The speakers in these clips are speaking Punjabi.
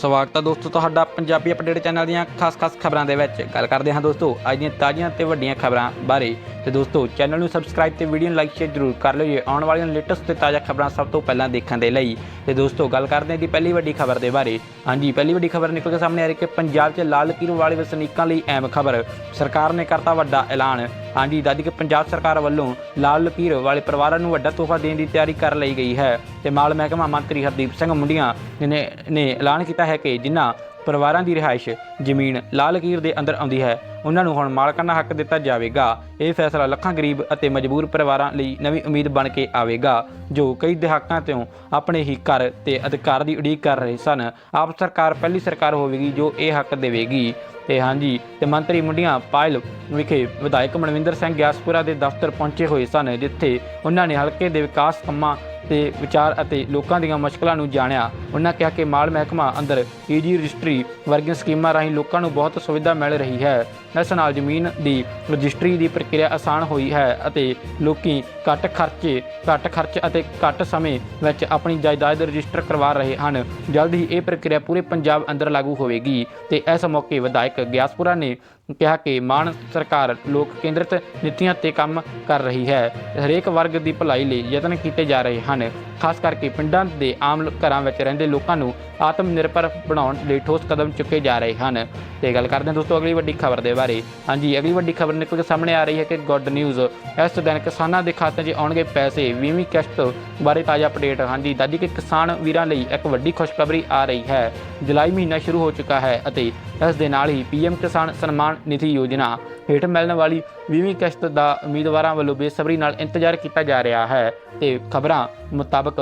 ਸਵਾਗਤ ਹੈ ਦੋਸਤੋ ਤੁਹਾਡਾ ਪੰਜਾਬੀ ਅਪਡੇਟ ਚੈਨਲ ਦੀਆਂ ਖਾਸ-ਖਾਸ ਖਬਰਾਂ ਦੇ ਵਿੱਚ। ਗੱਲ ਕਰਦੇ ਹਾਂ ਦੋਸਤੋ, ਅੱਜ ਦੀਆਂ ਤਾਜ਼ੀਆਂ ਤੇ ਵੱਡੀਆਂ ਖਬਰਾਂ ਬਾਰੇ। ਤੇ ਦੋਸਤੋ, ਚੈਨਲ ਨੂੰ ਸਬਸਕ੍ਰਾਈਬ ਤੇ ਵੀਡੀਓ ਨੂੰ ਲਾਈਕ ਸ਼ੇਅਰ ਜ਼ਰੂਰ ਕਰ ਲਿਓ ਜੇ ਆਉਣ ਵਾਲੀਆਂ ਲੇਟੈਸਟ ਤੇ ਤਾਜ਼ਾ ਖਬਰਾਂ ਸਭ ਤੋਂ ਪਹਿਲਾਂ ਦੇਖਣ ਦੇ ਲਈ। ਤੇ ਦੋਸਤੋ, ਗੱਲ ਕਰਦੇ ਹਾਂ ਦੀ ਪਹਿਲੀ ਵੱਡੀ ਖਬਰ ਦੇ ਬਾਰੇ। ਹਾਂਜੀ, ਪਹਿਲੀ ਵੱਡੀ ਖਬਰ ਨਿਕਲ ਕੇ ਸਾਹਮਣੇ ਆ ਰਹੀ ਹੈ ਕਿ ਪੰਜਾਬ 'ਚ ਲਾਲ ਕਿਰੂ ਵਾਲੇ ਵਸਨੀਕਾਂ ਲਈ ਅਹਿਮ ਖਬਰ। ਸਰਕਾਰ ਨੇ ਕਰਤਾ ਵੱਡਾ ਐਲਾਨ। ਹਾਂਜੀ ਦਾਦੀ ਕਿ ਪੰਜਾਬ ਸਰਕਾਰ ਵੱਲੋਂ ਲਾਲ ਲਕੀਰ ਵਾਲੇ ਪਰਿਵਾਰਾਂ ਨੂੰ ਵੱਡਾ ਤੋਹਫਾ ਦੇਣ ਦੀ ਤਿਆਰੀ ਕਰ ਲਈ ਗਈ ਹੈ। ਤੇ ਮਾਲ ਮਹਿਕਮਾ ਮੰਤਰੀ ਹਰਦੀਪ ਸਿੰਘ ਮੁੰਡੀਆਂ ਨੇ ਨੇ ਐਲਾਨ ਕੀਤਾ ਹੈ ਕਿ ਜਿਨ੍ਹਾਂ ਪਰਿਵਾਰਾਂ ਦੀ ਰਿਹਾਇਸ਼, ਜ਼ਮੀਨ ਲਾਲ ਲਕੀਰ ਦੇ ਅੰਦਰ ਆਉਂਦੀ ਹੈ। ਉਹਨਾਂ ਨੂੰ ਹੁਣ ਮਾਲਕਾਨਾ ਹੱਕ ਦਿੱਤਾ ਜਾਵੇਗਾ। ਇਹ ਫੈਸਲਾ ਲੱਖਾਂ ਗਰੀਬ ਅਤੇ ਮਜਬੂਰ ਪਰਿਵਾਰਾਂ ਲਈ ਨਵੀਂ ਉਮੀਦ ਬਣ ਕੇ ਆਵੇਗਾ, ਜੋ ਕਈ ਦਹਾਕਾਂ ਤੋਂ ਆਪਣੇ ਹੀ ਘਰ ਤੇ ਅਧਿਕਾਰ ਦੀ ਉਡੀਕ ਕਰ ਰਹੇ ਸਨ। ਆਪ ਸਰਕਾਰ ਪਹਿਲੀ ਸਰਕਾਰ ਹੋਵੇਗੀ ਜੋ ਇਹ ਹੱਕ ਦੇਵੇਗੀ। ਤੇ ਹਾਂਜੀ, ਤੇ ਮੰਤਰੀ ਮੁੰਡੀਆਂ ਪਾਇਲ ਵਿਖੇ ਵਿਧਾਇਕ ਮਨਵਿੰਦਰ ਸਿੰਘ ਗਿਆਸਪੁਰਾ ਦੇ ਦਫ਼ਤਰ ਪਹੁੰਚੇ ਹੋਏ ਸਨ, ਜਿੱਥੇ ਉਹਨਾਂ ਨੇ ਹਲਕੇ ਦੇ ਵਿਕਾਸ ਕੰਮਾਂ ਤੇ ਵਿਚਾਰ ਅਤੇ ਲੋਕਾਂ ਦੀਆਂ ਮੁਸ਼ਕਲਾਂ ਨੂੰ ਜਾਣਿਆ। ਉਹਨਾਂ ਕਿਹਾ ਕਿ ਮਾਲ ਮਹਿਕਮਾ ਅੰਦਰ ਈਜੀ ਰਜਿਸਟਰੀ ਵਰਗੀਆਂ ਸਕੀਮਾਂ ਰਾਹੀਂ ਲੋਕਾਂ ਨੂੰ ਬਹੁਤ ਸੁਵਿਧਾ ਮਿਲ ਰਹੀ ਹੈ। ਇਸ ਨਾਲ ਜ਼ਮੀਨ ਦੀ ਰਜਿਸਟਰੀ ਦੀ ਪ੍ਰਕਿਰਿਆ ਆਸਾਨ ਹੋਈ ਹੈ ਅਤੇ ਲੋਕੀ ਘੱਟ ਖਰਚੇ, ਘੱਟ ਖਰਚ ਅਤੇ ਘੱਟ ਸਮੇਂ ਵਿੱਚ ਆਪਣੀ ਜਾਇਦਾਦ ਰਜਿਸਟਰ ਕਰਵਾ ਰਹੇ ਹਨ। ਜਲਦ ਹੀ ਇਹ ਪ੍ਰਕਿਰਿਆ ਪੂਰੇ ਪੰਜਾਬ ਅੰਦਰ ਲਾਗੂ ਹੋਵੇਗੀ ਤੇ ਇਸ ਮੌਕੇ ਵਿਧਾਇਕ ਗਿਆਸਪੁਰਾ ਨੇ ਕਿਹਾ ਕਿ ਮਾਨ ਸਰਕਾਰ ਲੋਕ ਕੇਂਦਰਿਤ ਨੀਤੀਆਂ ਤੇ ਕੰਮ ਕਰ ਰਹੀ ਹੈ। ਹਰੇਕ ਵਰਗ ਦੀ ਭਲਾਈ ਲਈ ਯਤਨ ਕੀਤੇ ਜਾ ਰਹੇ ਹਨ। ਖਾਸ ਕਰਕੇ ਪਿੰਡਾਂ ਦੇ ਆਮ ਘਰਾਂ ਵਿੱਚ ਰਹਿੰਦੇ ਲੋਕਾਂ ਨੂੰ ਆਤਮ ਨਿਰਭਰ ਬਣਾਉਣ ਲਈ ਠੋਸ ਕਦਮ ਚੁੱਕੇ ਜਾ ਰਹੇ ਹਨ। ਤੇ ਗੱਲ ਕਰਦੇ ਹਾਂ ਦੋਸਤੋ, ਅਗਲੀ ਵੱਡੀ ਖਬਰ ਦੇ ਬਾਰੇ। ਹਾਂਜੀ, ਅਗਲੀ ਵੱਡੀ ਖਬਰ ਨਿਕਲ ਕੇ ਸਾਹਮਣੇ ਆ ਰਹੀ ਹੈ ਕਿ ਗੁੱਡ ਨਿਊਜ਼, ਇਸ ਦਿਨ ਕਿਸਾਨਾਂ ਦੇ ਖਾਤੇ 'ਚ ਆਉਣਗੇ ਪੈਸੇ 20ਵੀਂ ਕਿਸ਼ਤ ਬਾਰੇ ਤਾਜ਼ਾ ਅਪਡੇਟ ਹਾਂਜੀ, ਦਾਦੀ ਕਿ ਕਿਸਾਨ ਵੀਰਾਂ ਲਈ ਇੱਕ ਵੱਡੀ ਖੁਸ਼ਖਬਰੀ ਆ ਰਹੀ ਹੈ। ਜੁਲਾਈ ਮਹੀਨਾ ਸ਼ੁਰੂ ਹੋ ਚੁੱਕਾ ਹੈ ਅਤੇ ਇਸ ਦੇ ਨਾਲ ਹੀ ਪੀਐਮ ਕਿਸਾਨ ਸਨਮਾਨ ਨਿਧੀ ਯੋਜਨਾ ਹੇਠ ਮਿਲਣ ਵਾਲੀ 20ਵੀਂ ਕਿਸ਼ਤ ਦਾ ਉਮੀਦਵਾਰਾਂ ਵੱਲੋਂ ਬੇਸਬਰੀ ਨਾਲ ਇੰਤਜ਼ਾਰ ਕੀਤਾ ਜਾ ਰਿਹਾ ਹੈ ਤੇ ਖਬਰਾਂ ਮੁਤਾਬਕ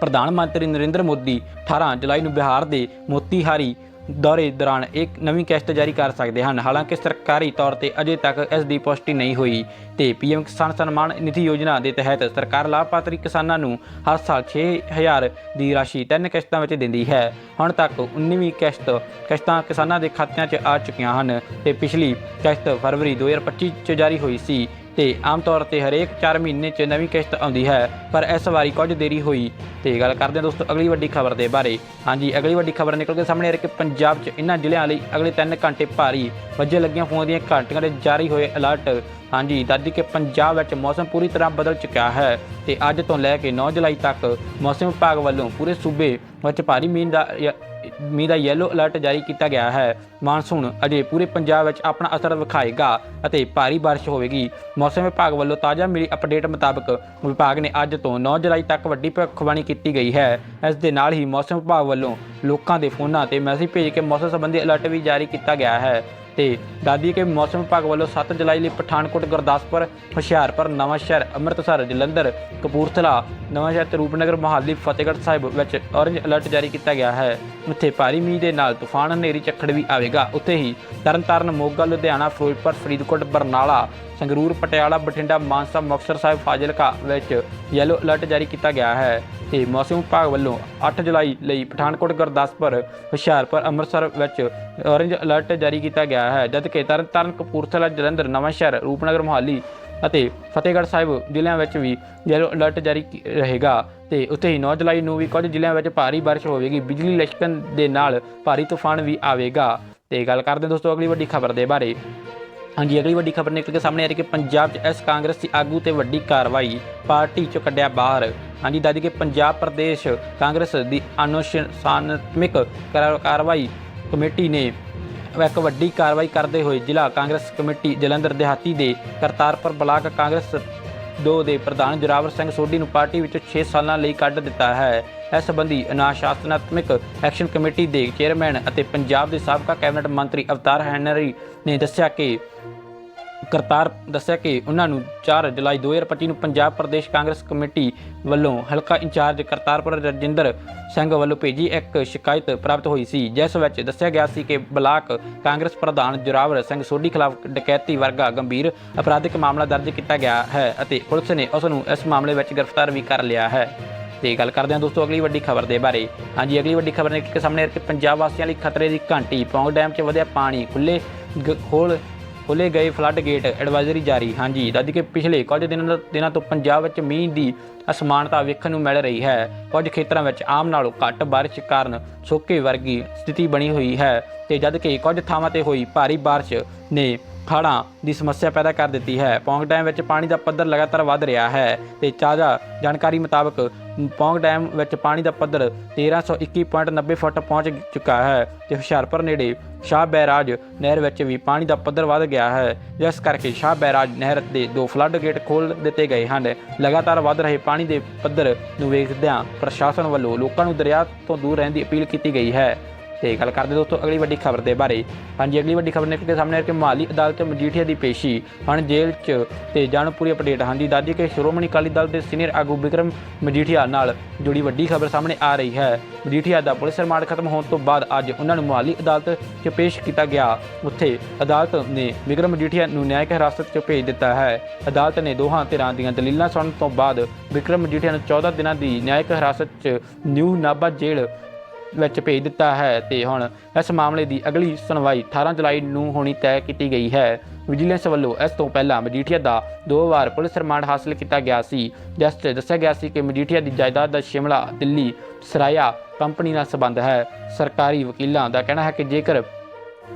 ਪ੍ਰਧਾਨ ਮੰਤਰੀ ਨਰਿੰਦਰ ਮੋਦੀ 18 ਜੁਲਾਈ ਨੂੰ ਬਿਹਾਰ ਦੇ ਮੋਤੀਹਾਰੀ ਦੌਰੇ ਦੌਰਾਨ ਇੱਕ ਨਵੀਂ ਕਿਸ਼ਤ ਜਾਰੀ ਕਰ ਸਕਦੇ ਹਨ। ਹਾਲਾਂਕਿ ਸਰਕਾਰੀ ਤੌਰ ਤੇ ਅਜੇ ਤੱਕ ਇਸ ਦੀ ਪੁਸ਼ਟੀ ਨਹੀਂ ਹੋਈ ਤੇ ਪੀਐਮ ਕਿਸਾਨ ਸਨਮਾਨ ਨਿਧੀ ਯੋਜਨਾ ਦੇ ਤਹਿਤ ਸਰਕਾਰ ਲਾਭਪਾਤਰੀ ਕਿਸਾਨਾਂ ਨੂੰ ਹਰ ਸਾਲ 6000 ਦੀ ਰਾਸ਼ੀ ਤਿੰਨ ਕਿਸ਼ਤਾਂ ਵਿੱਚ ਦਿੰਦੀ ਹੈ। ਹੁਣ ਤੱਕ 19ਵੀਂ ਕਿਸ਼ਤ ਕਿਸ਼ਤਾਂ ਕਿਸਾਨਾਂ ਦੇ ਖਾਤਿਆਂ 'ਚ ਆ ਚੁੱਕੀਆਂ ਹਨ ਤੇ ਪਿਛਲੀ ਕਿਸ਼ਤ ਫਰਵਰੀ 2025 'ਚ ਜਾਰੀ ਹੋਈ ਸੀ। ਤੇ ਆਮ ਤੌਰ ਤੇ ਹਰੇਕ 4 ਮਹੀਨੇ 'ਚ ਨਵੀਂ ਕਿਸ਼ਤ ਆਉਂਦੀ ਹੈ, ਪਰ ਇਸ ਵਾਰੀ ਕੁਝ ਦੇਰੀ ਹੋਈ। ਤੇ ਗੱਲ ਕਰਦੇ ਹਾਂ ਦੋਸਤੋ ਅਗਲੀ ਵੱਡੀ ਖਬਰ ਦੇ ਬਾਰੇ। ਹਾਂਜੀ, ਅਗਲੀ ਵੱਡੀ ਖਬਰ ਨਿਕਲ ਕੇ ਸਾਹਮਣੇ ਆ ਰਹੀ ਕਿ ਪੰਜਾਬ 'ਚ ਇਹਨਾਂ ਜ਼ਿਲ੍ਹਿਆਂ ਲਈ ਅਗਲੇ 3 ਘੰਟੇ ਭਾਰੀ ਵੱਜੇ ਲੱਗੀਆਂ ਹੋਣ ਦੀਆਂ ਘੰਟੀਆਂ ਦੇ ਜਾਰੀ ਹੋਏ ਅਲਰਟ ਹਾਂਜੀ ਦਾਦੀ ਕਿ ਪੰਜਾਬ ਵਿੱਚ ਮੌਸਮ ਪੂਰੀ ਤਰ੍ਹਾਂ ਬਦਲ ਚੁੱਕਿਆ ਹੈ ਤੇ ਅੱਜ ਤੋਂ ਲੈ ਕੇ 9 ਜੁਲਾਈ ਤੱਕ ਮੌਸਮ ਵਿਭਾਗ ਵੱਲੋਂ ਪੂਰੇ ਸੂਬੇ ਵਿੱਚ ਭਾਰੀ ਮੀਂਹ ਦਾ ਮੀਂਹ ਦਾ ਯੈਲੋ ਅਲਰਟ ਜਾਰੀ ਕੀਤਾ ਗਿਆ ਹੈ। ਮਾਨਸੂਨ ਅਜੇ ਪੂਰੇ ਪੰਜਾਬ ਵਿੱਚ ਆਪਣਾ ਅਸਰ ਵਿਖਾਏਗਾ ਅਤੇ ਭਾਰੀ ਬਾਰਿਸ਼ ਹੋਵੇਗੀ। ਮੌਸਮ ਵਿਭਾਗ ਵੱਲੋਂ ਤਾਜ਼ਾ ਮਿਲੀ ਅਪਡੇਟ ਮੁਤਾਬਕ ਵਿਭਾਗ ਨੇ ਅੱਜ ਤੋਂ 9 ਜੁਲਾਈ ਤੱਕ ਵੱਡੀ ਭਵਿੱਖਬਾਣੀ ਕੀਤੀ ਗਈ ਹੈ। ਇਸ ਦੇ ਨਾਲ ਹੀ ਮੌਸਮ ਵਿਭਾਗ ਵੱਲੋਂ ਲੋਕਾਂ ਦੇ ਫੋਨਾਂ ਤੇ ਮੈਸੇਜ ਭੇਜ ਕੇ ਮੌਸਮ ਸੰਬੰਧੀ ਅਲਰਟ ਵੀ ਜਾਰੀ ਕੀਤਾ ਗਿਆ ਹੈ। ਤੇ ਦਾਦੀ ਕੇ ਮੌਸਮ ਵਿਭਾਗ ਵੱਲੋਂ 7 ਜੁਲਾਈ ਲਈ ਪਠਾਨਕੋਟ, ਗੁਰਦਾਸਪੁਰ, ਹੁਸ਼ਿਆਰਪੁਰ ਨਵਾਂਸ਼ਹਿਰ ਅੰਮ੍ਰਿਤਸਰ, ਜਲੰਧਰ, ਕਪੂਰਥਲਾ ਨਵਾਂਸ਼ਹਿਰ ਤੇ ਰੂਪਨਗਰ, ਮੋਹਾਲੀ, ਫਤਿਹਗੜ੍ਹ ਸਾਹਿਬ ਵਿੱਚ ਔਰੰਜ ਅਲਰਟ ਜਾਰੀ ਕੀਤਾ ਗਿਆ ਹੈ। ਉੱਥੇ ਭਾਰੀ ਮੀਂਹ ਦੇ ਨਾਲ ਤੂਫਾਨ, ਹਨੇਰੀ, ਝੱਖੜ ਵੀ ਆਵੇਗਾ। ਉੱਥੇ ਹੀ ਤਰਨਤਾਰਨ, ਮੋਗਾ, ਲੁਧਿਆਣਾ, ਫਿਰੋਜ਼ਪੁਰ, ਫਰੀਦਕੋਟ, ਬਰਨਾਲਾ ਸੰਗਰੂਰ, ਪਟਿਆਲਾ, ਬਠਿੰਡਾ, ਮਾਨਸਾ, ਮੁਕਤਸਰ ਸਾਹਿਬ, ਫਾਜ਼ਿਲਕਾ ਵਿੱਚ ਯੈਲੋ ਅਲਰਟ ਜਾਰੀ ਕੀਤਾ ਗਿਆ ਹੈ ਤੇ ਮੌਸਮ ਵਿਭਾਗ ਵੱਲੋਂ 8 ਜੁਲਾਈ ਲਈ ਪਠਾਨਕੋਟ, ਗੁਰਦਾਸਪੁਰ, ਹੁਸ਼ਿਆਰਪੁਰ, ਅੰਮ੍ਰਿਤਸਰ ਵਿੱਚ ਔਰੇਂਜ ਅਲਰਟ ਜਾਰੀ ਕੀਤਾ ਗਿਆ ਹੈ ਜਦਕਿ ਤਰਨਤਾਰਨ, ਕਪੂਰਥਲਾ, ਜਲੰਧਰ ਨਵਾਂਸ਼ਹਿਰ ਰੂਪਨਗਰ, ਮੋਹਾਲੀ ਅਤੇ ਫਤਿਹਗੜ੍ਹ ਸਾਹਿਬ ਜ਼ਿਲ੍ਹਿਆਂ ਵਿੱਚ ਵੀ ਯੈਲੋ ਅਲਰਟ ਜਾਰੀ ਰਹੇਗਾ ਤੇ ਉੱਥੇ ਹੀ 9 ਜੁਲਾਈ ਨੂੰ ਵੀ ਕੁਝ ਜ਼ਿਲ੍ਹਿਆਂ ਵਿੱਚ ਭਾਰੀ ਬਾਰਿਸ਼ ਹੋਵੇਗੀ। ਬਿਜਲੀ ਲਿਸ਼ਕਣ ਦੇ ਨਾਲ ਭਾਰੀ ਤੂਫਾਨ ਵੀ ਆਵੇਗਾ। ਤੇ ਗੱਲ ਕਰਦੇ ਦੋਸਤੋ ਅਗਲੀ ਵੱਡੀ ਖਬਰ ਦੇ ਬਾਰੇ। ਹਾਂਜੀ, ਅਗਲੀ ਵੱਡੀ ਖਬਰ ਨਿਕਲ ਕੇ ਸਾਹਮਣੇ ਆ ਰਹੀ ਕਿ ਪੰਜਾਬ 'ਚ ਇਸ ਕਾਂਗਰਸੀ ਆਗੂ ਤੇ ਵੱਡੀ ਕਾਰਵਾਈ ਪਾਰਟੀ 'ਚੋਂ ਕੱਢਿਆ ਬਾਹਰ। ਹਾਂਜੀ ਦਾਦੀ ਕਿ ਪੰਜਾਬ ਪ੍ਰਦੇਸ਼ ਕਾਂਗਰਸ ਦੀ ਅਨੁਸ਼ਾਸਨਾਤਮਕ ਕਾਰ- ਕਾਰਵਾਈ ਕਮੇਟੀ ਨੇ ਇੱਕ ਵੱਡੀ ਕਾਰਵਾਈ ਕਰਦੇ ਹੋਏ ਜ਼ਿਲ੍ਹਾ ਕਾਂਗਰਸ ਕਮੇਟੀ ਜਲੰਧਰ, ਦਿਹਾਤੀ ਦੇ ਕਰਤਾਰਪੁਰ ਬਲਾਕ ਕਾਂਗਰਸ 2 ਦੇ ਪ੍ਰਧਾਨ ਜੁਰਾਵਰ ਸਿੰਘ ਸੋਢੀ ਨੂੰ ਪਾਰਟੀ ਵਿੱਚੋਂ 6 ਸਾਲਾਂ ਲਈ ਕੱਢ ਦਿੱਤਾ ਹੈ। ਇਸ ਸੰਬੰਧੀ ਅਨਾਸ਼ਾਸਨਾਤਮਕ ਐਕਸ਼ਨ ਕਮੇਟੀ ਦੇ ਚੇਅਰਮੈਨ ਅਤੇ ਪੰਜਾਬ ਦੇ ਸਾਬਕਾ ਕੈਬਨਿਟ ਮੰਤਰੀ ਅਵਤਾਰ ਹੈਨਰੀ ਨੇ ਦੱਸਿਆ ਕਿ ਕਰਤਾਰ ਦੱਸਿਆ ਕਿ ਉਹਨਾਂ ਨੂੰ 4 ਜੁਲਾਈ 2025 ਨੂੰ ਪੰਜਾਬ ਪ੍ਰਦੇਸ਼ ਕਾਂਗਰਸ ਕਮੇਟੀ ਵੱਲੋਂ ਹਲਕਾ ਇੰਚਾਰਜ ਕਰਤਾਰਪੁਰ ਰਜਿੰਦਰ ਸਿੰਘ ਵੱਲੋਂ ਭੇਜੀ ਇੱਕ ਸ਼ਿਕਾਇਤ ਪ੍ਰਾਪਤ ਹੋਈ ਸੀ, ਜਿਸ ਵਿੱਚ ਦੱਸਿਆ ਗਿਆ ਸੀ ਕਿ ਬਲਾਕ ਕਾਂਗਰਸ ਪ੍ਰਧਾਨ ਜੁਰਾਵਰ ਸਿੰਘ ਸੋਢੀ ਖਿਲਾਫ ਡਕੈਤੀ ਵਰਗਾ ਗੰਭੀਰ ਅਪਰਾਧਿਕ ਮਾਮਲਾ ਦਰਜ ਕੀਤਾ ਗਿਆ ਹੈ ਅਤੇ ਪੁਲਿਸ ਨੇ ਉਸ ਨੂੰ ਇਸ ਮਾਮਲੇ ਵਿੱਚ ਗ੍ਰਿਫਤਾਰ ਵੀ ਕਰ ਲਿਆ ਹੈ। ਤੇ ਗੱਲ ਕਰਦੇ ਹਾਂ ਦੋਸਤੋ ਅਗਲੀ ਵੱਡੀ ਖਬਰ ਦੇ ਬਾਰੇ। ਹਾਂਜੀ, ਅਗਲੀ ਵੱਡੀ ਖਬਰ ਨੇ ਕਿ ਸਾਹਮਣੇ ਆ ਕਿ ਪੰਜਾਬ ਵਾਸੀਆਂ ਲਈ ਖਤਰੇ ਦੀ ਘੰਟੀ, ਪੌਂਗ ਡੈਮ 'ਚ ਵਧਿਆ ਪਾਣੀ ਖੁੱਲੇ ਖੋਲ ਖੋਲੇ ਗਏ ਫਲੱਡ ਗੇਟ ਐਡਵਾਈਜ਼ਰੀ ਜਾਰੀ। ਹਾਂਜੀ ਦੱਸਦੀ ਕਿ ਪਿਛਲੇ ਕੁਝ ਦਿਨਾਂ ਦਿਨਾਂ ਤੋਂ ਪੰਜਾਬ ਵਿੱਚ ਮੀਂਹ ਦੀ ਅਸਮਾਨਤਾ ਵੇਖਣ ਨੂੰ ਮਿਲ ਰਹੀ ਹੈ। ਕੁਝ ਖੇਤਰਾਂ ਵਿੱਚ ਆਮ ਨਾਲੋਂ ਘੱਟ ਬਾਰਿਸ਼ ਕਾਰਨ ਸੋਕੇ ਵਰਗੀ ਸਥਿਤੀ ਬਣੀ ਹੋਈ ਹੈ ਤੇ ਜਦ ਕਿ ਕੁਝ ਥਾਵਾਂ ਤੇ ਹੋਈ ਭਾਰੀ ਬਾਰਿਸ਼ ਨੇ ਹੜ੍ਹਾਂ ਦੀ ਸਮੱਸਿਆ ਪੈਦਾ ਕਰ ਦਿੱਤੀ ਹੈ। ਪੌਂਗ ਡੈਮ ਵਿੱਚ ਪਾਣੀ ਦਾ ਪੱਧਰ ਲਗਾਤਾਰ ਵੱਧ ਰਿਹਾ ਹੈ ਤੇ ਤਾਜ਼ਾ ਜਾਣਕਾਰੀ ਮੁਤਾਬਕ ਪੌਂਗ ਡੈਮ ਵਿੱਚ ਪਾਣੀ ਦਾ ਪੱਧਰ 1321.90 ਫੁੱਟ ਪਹੁੰਚ ਚੁੱਕਾ ਹੈ ਤੇ ਹੁਸ਼ਿਆਰਪੁਰ ਨੇੜੇ ਸ਼ਾਹ ਬੈਰਾਜ ਨਹਿਰ ਵਿੱਚ ਵੀ ਪਾਣੀ ਦਾ ਪੱਧਰ ਵੱਧ ਗਿਆ ਹੈ। ਜਿਸ ਕਰਕੇ ਸ਼ਾਹ ਬੈਰਾਜ ਨਹਿਰ ਦੇ ਦੋ ਫਲੱਡ ਗੇਟ ਖੋਲ ਦਿੱਤੇ ਗਏ ਹਨ। ਲਗਾਤਾਰ ਵੱਧ ਰਹੇ ਪਾਣੀ ਦੇ ਪੱਧਰ ਨੂੰ ਵੇਖਦਿਆਂ ਪ੍ਰਸ਼ਾਸਨ ਵੱਲੋਂ ਲੋਕਾਂ ਨੂੰ ਦਰਿਆ ਤੋਂ ਦੂਰ ਰਹਿਣ ਦੀ ਅਪੀਲ ਕੀਤੀ ਗਈ ਹੈ। ਤੇ ਗੱਲ ਕਰਦੇ ਦੋਸਤੋ, ਅਗਲੀ ਵੱਡੀ ਖਬਰ ਦੇ ਬਾਰੇ। ਹਾਂਜੀ, ਅਗਲੀ ਵੱਡੀ ਖਬਰ ਨਿਕਲ ਕੇ ਸਾਹਮਣੇ ਆ ਕਿ ਮਾਲੀ ਅਦਾਲਤ ਮਜੀਠੀਆ ਦੀ ਪੇਸ਼ੀ ਹੁਣ ਜੇਲ੍ਹ 'ਚ ਤੇ ਜਾਣ ਪੂਰੀ ਅਪਡੇਟ। ਹਾਂਜੀ ਦਾਦੀ ਕਿ ਸ਼੍ਰੋਮਣੀ ਅਕਾਲੀ ਦਲ ਦੇ ਸੀਨੀਅਰ ਆਗੂ ਵਿਕਰਮ ਮਜੀਠੀਆ ਨਾਲ ਜੁੜੀ ਵੱਡੀ ਖਬਰ ਸਾਹਮਣੇ ਆ ਰਹੀ ਹੈ। ਮਜੀਠੀਆ ਦਾ ਪੁਲਿਸ ਰਿਮਾਂਡ ਖਤਮ ਹੋਣ ਤੋਂ ਬਾਅਦ ਅੱਜ ਉਹਨਾਂ ਨੂੰ ਮੁਹਾਲੀ ਅਦਾਲਤ 'ਚ ਪੇਸ਼ ਕੀਤਾ ਗਿਆ। ਉੱਥੇ ਅਦਾਲਤ ਨੇ ਵਿਕਰਮ ਮਜੀਠੀਆ ਨੂੰ ਨਿਆਇਕ ਹਿਰਾਸਤ 'ਚ ਭੇਜ ਦਿੱਤਾ ਹੈ। ਅਦਾਲਤ ਨੇ ਦੋਹਾਂ ਧਿਰਾਂ ਦੀਆਂ ਦਲੀਲਾਂ ਸੁਣਨ ਤੋਂ ਬਾਅਦ ਵਿਕਰਮ ਮਜੀਠੀਆ ਨੂੰ 14 ਦਿਨਾਂ ਦੀ ਨਿਆਇਕ ਹਿਰਾਸਤ 'ਚ ਨਿਊ ਨਾਭਾ ਜੇਲ੍ਹ ਵਿੱਚ ਭੇਜ ਦਿੱਤਾ ਹੈ ਤੇ ਹੁਣ ਇਸ ਮਾਮਲੇ ਦੀ ਅਗਲੀ ਸੁਣਵਾਈ 18 ਜੁਲਾਈ ਨੂੰ ਹੋਣੀ ਤੈਅ ਕੀਤੀ ਗਈ ਹੈ। ਵਿਜੀਲੈਂਸ ਵੱਲੋਂ ਇਸ ਤੋਂ ਪਹਿਲਾਂ ਮਜੀਠੀਆ ਦਾ ਦੋ ਵਾਰ ਪੁਲਿਸ ਰਿਮਾਂਡ ਹਾਸਲ ਕੀਤਾ ਗਿਆ ਸੀ, ਜਿਸ 'ਚ ਦੱਸਿਆ ਗਿਆ ਸੀ ਕਿ ਮਜੀਠੀਆ ਦੀ ਜਾਇਦਾਦ ਦਾ ਸ਼ਿਮਲਾ, ਦਿੱਲੀ, ਸਰਾਇਆ ਕੰਪਨੀ ਨਾਲ ਸੰਬੰਧ ਹੈ। ਸਰਕਾਰੀ ਵਕੀਲਾਂ ਦਾ ਕਹਿਣਾ ਹੈ ਕਿ ਜੇਕਰ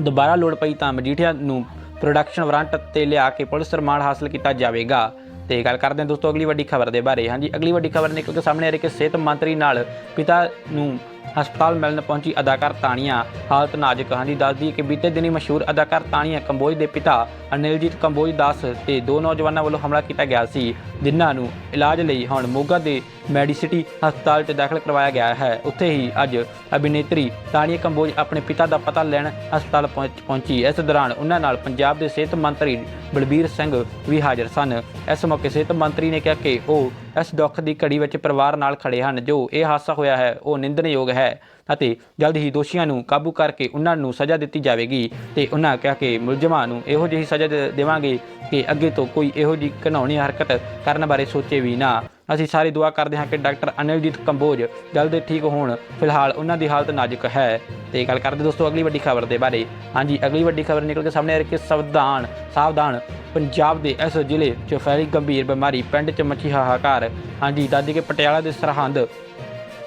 ਦੁਬਾਰਾ ਲੋੜ ਪਈ ਤਾਂ ਮਜੀਠੀਆ ਨੂੰ ਪ੍ਰੋਡਕਸ਼ਨ ਵਾਰੰਟ ਤੇ ਲਿਆ ਕੇ ਪੁਲਿਸ ਰਿਮਾਂਡ ਹਾਸਲ ਕੀਤਾ ਜਾਵੇਗਾ। ਤੇ ਗੱਲ ਕਰਦੇ ਹਾਂ ਦੋਸਤੋ ਅਗਲੀ ਵੱਡੀ ਖਬਰ ਦੇ ਬਾਰੇ। ਹਾਂਜੀ, ਅਗਲੀ ਵੱਡੀ ਖਬਰ ਨਿਕਲ ਕੇ ਸਾਹਮਣੇ ਆ ਰਹੀ ਕਿ ਸਿਹਤ ਮੰਤਰੀ ਨਾਲ ਪਿਤਾ ਨੂੰ ਹਸਪਤਾਲ ਮਿਲਣ ਪਹੁੰਚੀ ਅਦਾਕਾਰ ਤਾਨੀਆ ਹਾਲਤ ਨਾਜ਼ੁਕ ਹਾਂਜੀ ਦੱਸਦੀ ਕਿ ਬੀਤੇ ਦਿਨੀ ਮਸ਼ਹੂਰ ਅਦਾਕਾਰ ਤਾਨੀਆ ਕੰਬੋਜ ਦੇ ਪਿਤਾ ਅਨਿਲਜੀਤ ਕੰਬੋਜ ਦਾਸ ਤੇ ਦੋ ਨੌਜਵਾਨਾਂ ਵੱਲੋਂ ਹਮਲਾ ਕੀਤਾ ਗਿਆ ਸੀ, ਜਿਨ੍ਹਾਂ ਨੂੰ ਇਲਾਜ ਲਈ ਹੁਣ ਮੋਗਾ ਦੇ ਮੈਡੀਸਿਟੀ ਹਸਪਤਾਲ 'ਚ ਦਾਖਲ ਕਰਵਾਇਆ ਗਿਆ ਹੈ। ਉੱਥੇ ਹੀ ਅੱਜ ਅਭਿਨੇਤਰੀ ਤਾਨੀਆ ਕੰਬੋਜ ਆਪਣੇ ਪਿਤਾ ਦਾ ਪਤਾ ਲੈਣ ਹਸਪਤਾਲ ਪਹੁੰਚ- ਪਹੁੰਚੀ। ਇਸ ਦੌਰਾਨ ਉਹਨਾਂ ਨਾਲ ਪੰਜਾਬ ਦੇ ਸਿਹਤ ਮੰਤਰੀ ਬਲਬੀਰ ਸਿੰਘ ਵੀ ਹਾਜ਼ਰ ਸਨ। ਇਸ ਮੌਕੇ ਸਿਹਤ ਮੰਤਰੀ ਨੇ ਕਿਹਾ ਕਿ ਉਹ ਇਸ ਦੁੱਖ ਦੀ ਘੜੀ ਵਿੱਚ ਪਰਿਵਾਰ ਨਾਲ ਖੜੇ ਹਨ। ਜੋ ਇਹ ਹਾਦਸਾ ਹੋਇਆ ਹੈ, ਉਹ ਨਿੰਦਣਯੋਗ ਹੈ। ਅਤੇ ਜਲਦ ਹੀ ਦੋਸ਼ੀਆਂ ਨੂੰ ਕਾਬੂ ਕਰਕੇ ਉਹਨਾਂ ਨੂੰ ਸਜ਼ਾ ਦਿੱਤੀ ਜਾਵੇਗੀ ਤੇ ਉਹਨਾਂ ਕਿਹਾ ਕਿ ਮੁਲਜ਼ਮਾਂ ਨੂੰ ਇਹੋ ਜਿਹੀ ਸਜ਼ਾ ਦੇ- ਦੇਵਾਂਗੇ ਕਿ ਅੱਗੇ ਤੋਂ ਕੋਈ ਇਹੋ ਜਿਹੀ ਘਿਨੌਣੀ ਹਰਕਤ ਕਰਨ ਬਾਰੇ ਸੋਚੇ ਵੀ ਨਾ। ਅਸੀਂ ਸਾਰੇ ਦੁਆ ਕਰਦੇ ਹਾਂ ਕਿ ਡਾਕਟਰ ਅਨਿਲਜੀਤ ਕੰਬੋਜ ਜਲਦ ਠੀਕ ਹੋਣ। ਫਿਲਹਾਲ ਉਹਨਾਂ ਦੀ ਹਾਲਤ ਨਾਜ਼ੁਕ ਹੈ। ਤੇ ਗੱਲ ਕਰਦੇ ਦੋਸਤੋ ਅਗਲੀ ਵੱਡੀ ਖਬਰ ਦੇ ਬਾਰੇ। ਹਾਂਜੀ, ਅਗਲੀ ਵੱਡੀ ਖਬਰ ਨਿਕਲ ਕੇ ਸਾਹਮਣੇ ਆ ਰਹੀ ਕਿ ਸਾਵਧਾਨ ਸਾਵਧਾਨ ਪੰਜਾਬ ਦੇ ਇਸ ਜ਼ਿਲ੍ਹੇ 'ਚ ਫੈਲੀ ਗੰਭੀਰ ਬਿਮਾਰੀ ਪਿੰਡ 'ਚ ਮੱਛੀ ਹਾਹਾਕਾਰ ਹਾਂਜੀ ਦਾਦੀ ਕੇ ਪਟਿਆਲਾ ਦੇ ਸਰਹੰਦ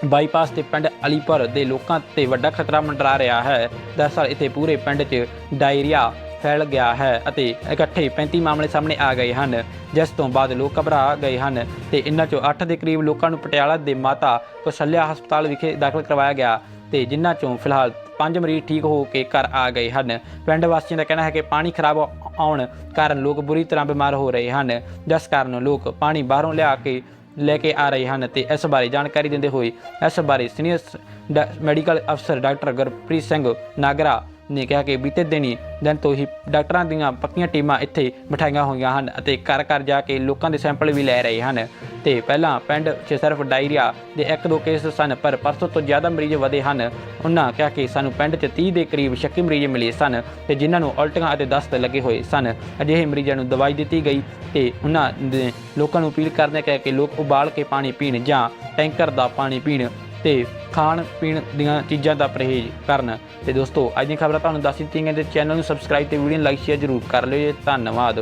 ਬਾਈਪਾਸ ਤੇ ਪਿੰਡ ਅਲੀਪੁਰ ਦੇ ਲੋਕਾਂ ਤੇ ਵੱਡਾ ਖਤਰਾ ਮੰਡਰਾ ਰਿਹਾ ਹੈ। ਦਰਅਸਲ ਇੱਥੇ ਪੂਰੇ ਪਿੰਡ 'ਚ ਡਾਇਰੀਆ ਫੈਲ ਗਿਆ ਹੈ ਅਤੇ ਇਕੱਠੇ 35 ਮਾਮਲੇ ਸਾਹਮਣੇ ਆ ਗਏ ਹਨ, ਜਿਸ ਤੋਂ ਬਾਅਦ ਲੋਕ ਘਬਰਾ ਗਏ ਹਨ ਤੇ ਇਨ੍ਹਾਂ 'ਚੋਂ 8 ਦੇ ਕਰੀਬ ਲੋਕਾਂ ਨੂੰ ਪਟਿਆਲਾ ਦੇ ਮਾਤਾ ਕੌਸ਼ਲਿਆ ਹਸਪਤਾਲ ਵਿਖੇ ਦਾਖਲ ਕਰਵਾਇਆ ਗਿਆ ਤੇ ਜਿਨ੍ਹਾਂ 'ਚੋਂ ਫਿਲਹਾਲ ਪੰਜ ਮਰੀਜ਼ ਠੀਕ ਹੋ ਕੇ ਘਰ ਆ ਗਏ ਹਨ। ਪਿੰਡ ਵਾਸੀਆਂ ਦਾ ਕਹਿਣਾ ਹੈ ਕਿ ਪਾਣੀ ਖਰਾਬ ਆਉਣ ਕਾਰਨ ਲੋਕ ਬੁਰੀ ਤਰ੍ਹਾਂ ਬਿਮਾਰ ਹੋ ਰਹੇ ਹਨ, ਜਿਸ ਕਾਰਨ ਲੋਕ ਪਾਣੀ ਬਾਹਰੋਂ ਲਿਆ ਕੇ ਲੈ ਕੇ ਆ ਰਹੇ ਹਨ ਤੇ ਇਸ ਬਾਰੇ ਜਾਣਕਾਰੀ ਦਿੰਦੇ ਹੋਏ ਇਸ ਬਾਰੇ ਸੀਨੀਅਰ ਸ- ਮੈਡੀਕਲ ਅਫਸਰ ਡਾਕਟਰ ਗੁਰਪ੍ਰੀਤ ਸਿੰਘ ਨਾਗਰਾ ਨੇ ਕਿਹਾ ਕਿ ਬੀਤੇ ਦਿਨੀ ਦਿਨ ਤੋਂ ਹੀ ਡਾਕਟਰਾਂ ਦੀਆਂ ਪੱਕੀਆਂ ਟੀਮਾਂ ਇੱਥੇ ਬਿਠਾਈਆਂ ਹੋਈਆਂ ਹਨ ਅਤੇ ਘਰ ਘਰ ਜਾ ਕੇ ਲੋਕਾਂ ਦੇ ਸੈਂਪਲ ਵੀ ਲੈ ਰਹੇ ਹਨ। ਤੇ ਪਹਿਲਾਂ ਪਿੰਡ 'ਚ ਸਿਰਫ ਡਾਇਰੀਆ ਦੇ ਇੱਕ ਦੋ ਕੇਸ ਸਨ, ਪਰ ਪਰਸੋਂ ਤੋਂ ਜ਼ਿਆਦਾ ਮਰੀਜ਼ ਵਧੇ ਹਨ। ਉਹਨਾਂ ਕਿਹਾ ਕਿ ਸਾਨੂੰ ਪਿੰਡ 'ਚ 30 ਦੇ ਕਰੀਬ ਸ਼ੱਕੀ ਮਰੀਜ਼ ਮਿਲੇ ਸਨ ਤੇ ਜਿਨ੍ਹਾਂ ਨੂੰ ਉਲਟੀਆਂ ਅਤੇ ਦਸਤ ਲੱਗੇ ਹੋਏ ਸਨ। ਅਜਿਹੇ ਮਰੀਜ਼ਾਂ ਨੂੰ ਦਵਾਈ ਦਿੱਤੀ ਗਈ ਤੇ ਉਹਨਾਂ ਦੇ ਲੋਕਾਂ ਨੂੰ ਅਪੀਲ ਕਰਦੇ ਕਿ ਕਿ ਲੋਕ ਉਬਾਲ ਕੇ ਪਾਣੀ ਪੀਣ ਜਾਂ ਟੈਂਕਰ ਦਾ ਪਾਣੀ ਪੀਣ ਤੇ ਖਾਣ ਪੀਣ ਦੀਆਂ ਚੀਜ਼ਾਂ ਦਾ ਪਰਹੇਜ਼ ਕਰਨ। ਤੇ ਦੋਸਤੋ, ਅੱਜ ਦੀਆਂ ਖਬਰਾਂ ਤੁਹਾਨੂੰ ਦੱਸ ਦਿੱਤੀਆਂ ਗਈਆਂ ਤੇ ਚੈਨਲ ਨੂੰ ਸਬਸਕ੍ਰਾਈਬ ਤੇ ਵੀਡੀਓ ਨੂੰ ਲਾਈਕ, ਸ਼ੇਅਰ ਜ਼ਰੂਰ ਕਰ ਲਿਓ ਧੰਨਵਾਦ।